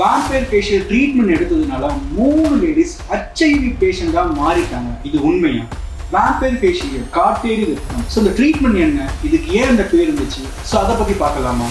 Vampire facial treatment எடுத்ததுனால மூணு ladies HIV பேஷண்டாக மாறிட்டாங்க. இது உண்மையா? வாம்பயர் ஃபேஷியல் காட்டேரி ரத்தம் ஸோ இந்த ட்ரீட்மெண்ட் என்ன? இதுக்கு ஏன் இந்த பேர் இருந்துச்சு? ஸோ அதை பத்தி பார்க்கலாமா?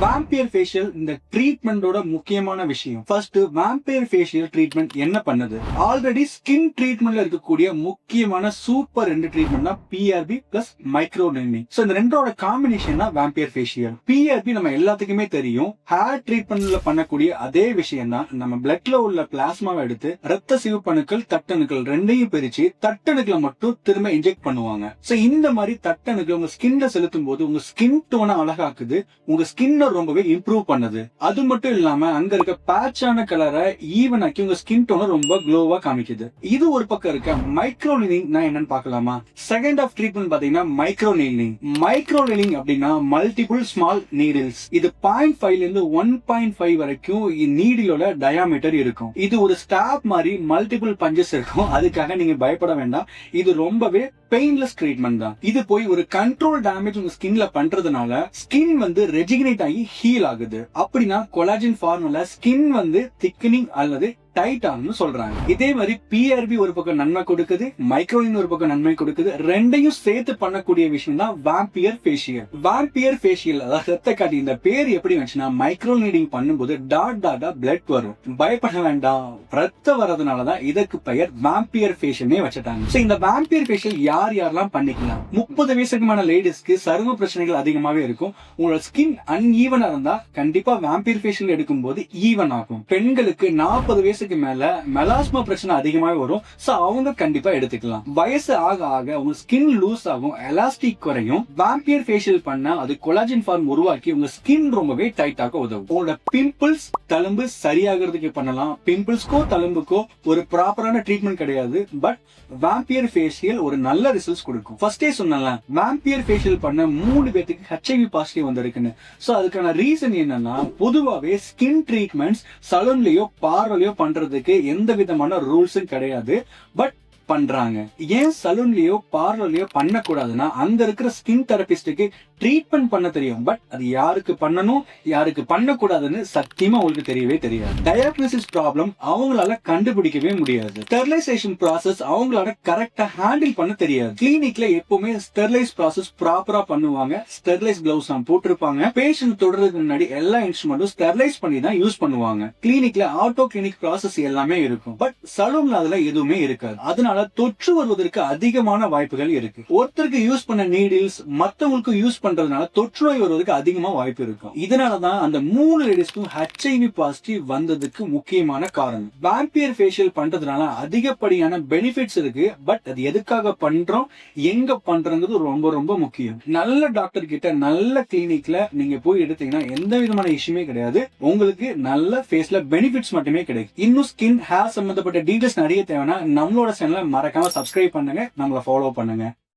வாம்பியர் ஃபேஷியல் இந்த ட்ரீட்மெண்டோட முக்கியமான விஷயம். ஃபர்ஸ்ட் வாம்பியர் ஃபேஷியல் ட்ரீட்மெண்ட் என்ன பண்ணுது? ஆல்ரெடி ஸ்கின் ட்ரீட்மெண்ட்ல இருக்கக்கூடிய முக்கியமான சூப்பர் ரெண்டு ட்ரீட்மெண்ட் தான் பிஆர்பி பிளஸ் மைக்ரோ சோ இந்த ரெண்டோட காம்பினேஷன் தான் வாம்பியர் ஃபேஷியல் பிஆர்பி நம்ம எல்லாத்துக்குமே தெரியும். ஹேர் ட்ரீட்மெண்ட்ல பண்ணக்கூடிய அதே விஷயம் தான். நம்ம பிளட்ல உள்ள பிளாஸ்மாவை எடுத்து ரத்த சிவப்பணுக்கள் தட்டணுக்கள் ரெண்டையும் பிரிச்சு தட்டணுக்களை மட்டும் திரும்ப இன்ஜெக்ட் பண்ணுவாங்க. சோ இந்த மாதிரி தட்டணுக்கள் உங்க ஸ்கின்ல செலுத்தும் போது உங்க ஸ்கின் டோனை அழகாக்குது. உங்க ஸ்கின்ன ரொம்பவே இம்ப்ரூவ் பண்ணுது. அது மட்டும் இல்லாம அங்க இருக்க பேட்சான கலரை ஈவன் ஆக்கி உங்க ஸ்கின் டோனை ரொம்ப க்ளோவா காமிக்குது. இது ஒரு பக்கம் இருக்க மைக்ரோ நான் என்னன்னு பாக்கலாமா செகண்ட் ஆஃப் ட்ரீட்மெண்ட் பாத்தீங்கன்னா மைக்ரோ நீலிங் மைக்ரோ அப்படின்னா மல்டிபிள் ஸ்மால் நீடில்ஸ் இது பாயிண்ட் ஃபைவ்ல இருந்து ஒன் பாயிண்ட் ஃபைவ் வரைக்கும் நீடிலோட டயாமீட்டர் இருக்கும். இது ஒரு ஸ்டாப் மாதிரி மல்டிபிள் பஞ்சஸ் இருக்கும். அதுக்காக நீங்க பயப்பட வேண்டாம். இது ரொம்பவே பெயின்லெஸ் ட்ரீட்மெண்ட் தான். இது போய் ஒரு கண்ட்ரோல் டேமேஜ் உங்க ஸ்கின்ல பண்றதுனால ஸ்கின் வந்து ரெஜிகனேட் ஆகி ஹீல் ஆகுது. அப்படின்னா கொலாஜின் ஃபார்முலா ஸ்கின் வந்து திக்கனிங் அல்லது டைட் ஆகும்னு சொல்றாங்க. இதே மாதிரி பிஆர்பி ஒரு பக்கம் நன்மை கொடுக்குது மைக்ரோயின் ஒரு பக்கம் நன்மை கொடுக்குது ரெண்டையும் சேர்த்து பண்ணக்கூடிய விஷயம் தான் வாம்பியர் ஃபேஷியல் வாம்பியர் ஃபேஷியல் அதாவது ரத்த காட்டி இந்த பேர் எப்படி வந்துச்சுன்னா மைக்ரோ நீடிங் பண்ணும்போது டாட் டாட்டா பிளட் வரும். பயப்பட வேண்டாம். ரத்தம் வரதுனாலதான் இதற்கு பெயர் வாம்பியர் ஃபேஷியல்னே வச்சுட்டாங்க. ஸோ இந்த வாம்பியர் ஃபேஷியல் யார் யாரெல்லாம் பண்ணிக்கலாம்? முப்பது வயசுக்குமான லேடிஸ்க்கு சரும பிரச்சனைகள் அதிகமாவே இருக்கும். உங்களோட ஸ்கின் அன்ஈவனா இருந்தா கண்டிப்பா வாம்பியர் ஃபேஷியல் எடுக்கும்போது ஈவன் ஆகும். பெண்களுக்கு நாற்பது வயசு வயசுக்கு மேல மெலாஸ்மா பிரச்சனை அதிகமாகவே வரும். ஸோ அவங்க கண்டிப்பா எடுத்துக்கலாம். வயசு ஆக ஆக உங்க ஸ்கின் லூஸ் ஆகும் எலாஸ்டிக் குறையும். வாம்பியர் ஃபேஷியல் பண்ண அது கொலாஜின் ஃபார்ம் உருவாக்கி உங்க ஸ்கின் ரொம்பவே டைட் ஆக உதவும். உங்களோட பிம்பிள்ஸ் தழும்பு சரியாகிறதுக்கு பண்ணலாம். பிம்பிள்ஸ்க்கோ தழும்புக்கோ ஒரு ப்ராப்பரான ட்ரீட்மெண்ட் கிடையாது. பட் வாம்பியர் ஃபேஷியல் ஒரு நல்ல ரிசல்ட்ஸ் கொடுக்கும். ஃபர்ஸ்டே சொன்னல வாம்பியர் ஃபேஷியல் பண்ண மூணு பேத்துக்கு ஹெச்ஐவி பாசிட்டிவ் வந்திருக்குன்னு. ஸோ அதுக்கான ரீசன் என்னன்னா பொதுவாகவே ஸ்கின் ட்ரீட்மெண்ட்ஸ் சலூன்லயோ பார்லர்லயோ பண்றதுக்கு எந்த விதமான ரூல்ஸும் கிடையாது. பட் பண்றாங்க. ஏன் சலூன்லயோ பார்லர்லயோ பண்ணக்கூடாதுன்னா அங்க இருக்கிற ஸ்கின் தெரபிஸ்டுக்கு ட்ரீட்மெண்ட் பண்ண தெரியும். பட் அது யாருக்கு பண்ணணும் யாருக்கு பண்ணக்கூடாதுன்னு சத்தியமா உங்களுக்கு தெரியவே தெரியாது. டயாக்னோசிஸ் ப்ராப்ளம் அவங்களால கண்டுபிடிக்கவே முடியாது. ஸ்டெர்லைசேஷன் ப்ராசஸ் அவங்களால கரெக்டா ஹேண்டில் பண்ண தெரியாது. கிளினிக்ல எப்பவுமே ஸ்டெர்லைஸ் ப்ராசஸ் ப்ராப்பரா பண்ணுவாங்க. ஸ்டெர்லைஸ் கிளவுஸ் போட்டிருப்பாங்க. பேஷண்ட் தொடர்றதுக்கு முன்னாடி எல்லா இன்ஸ்ட்ருமெண்ட்டும் ஸ்டெர்லைஸ் பண்ணி தான் யூஸ் பண்ணுவாங்க. கிளினிக்ல ஆட்டோ கிளினிக் ப்ராசஸ் எல்லாமே இருக்கும். பட் சலூன்ல அதுல எதுவுமே இருக்காது. அதனால தொற்று வருவதற்கு அதிகமான வாய்ப்புகள் இருக்கு. ஒருத்தருக்கு யூஸ் பண்ண நீடில்ஸ் மத்தவங்களுக்கு யூஸ் பண்றதுனால தொற்று நோய் வருவதற்கு அதிகமா வாய்ப்பு இருக்கும். இதனாலதான் அந்த மூணு லேடிஸ்க்கும் ஹெச்ஐவி பாசிட்டிவ் வந்ததுக்கு முக்கியமான காரணம். வேம்பியர் ஃபேஷியல் பண்றதுனால அதிகப்படியான பெனிஃபிட்ஸ் இருக்கு. பட் அது எதுக்காக பண்றோம்? எங்க பண்றங்கிறது ரொம்ப ரொம்ப முக்கியம். நல்ல டாக்டர் கிட்ட நல்ல கிளினிக்ல நீங்க போய் எடுத்தீங்கன்னா எந்த விதமான இஷ்யூமே கிடையாது. உங்களுக்கு நல்ல ஃபேஸ்ல பெனிஃபிட்ஸ் மட்டுமே கிடைக்கும். இன்னும் ஸ்கின் ஹேர் சம்பந்தப்பட்ட டீடைல்ஸ் நிறைய தேவைன்னா நம்மளோட சேனலை மறக்காம சப்ஸ்கிரைப் பண்ணுங்க. நம்மளை ஃபாலோ பண்ணுங்க.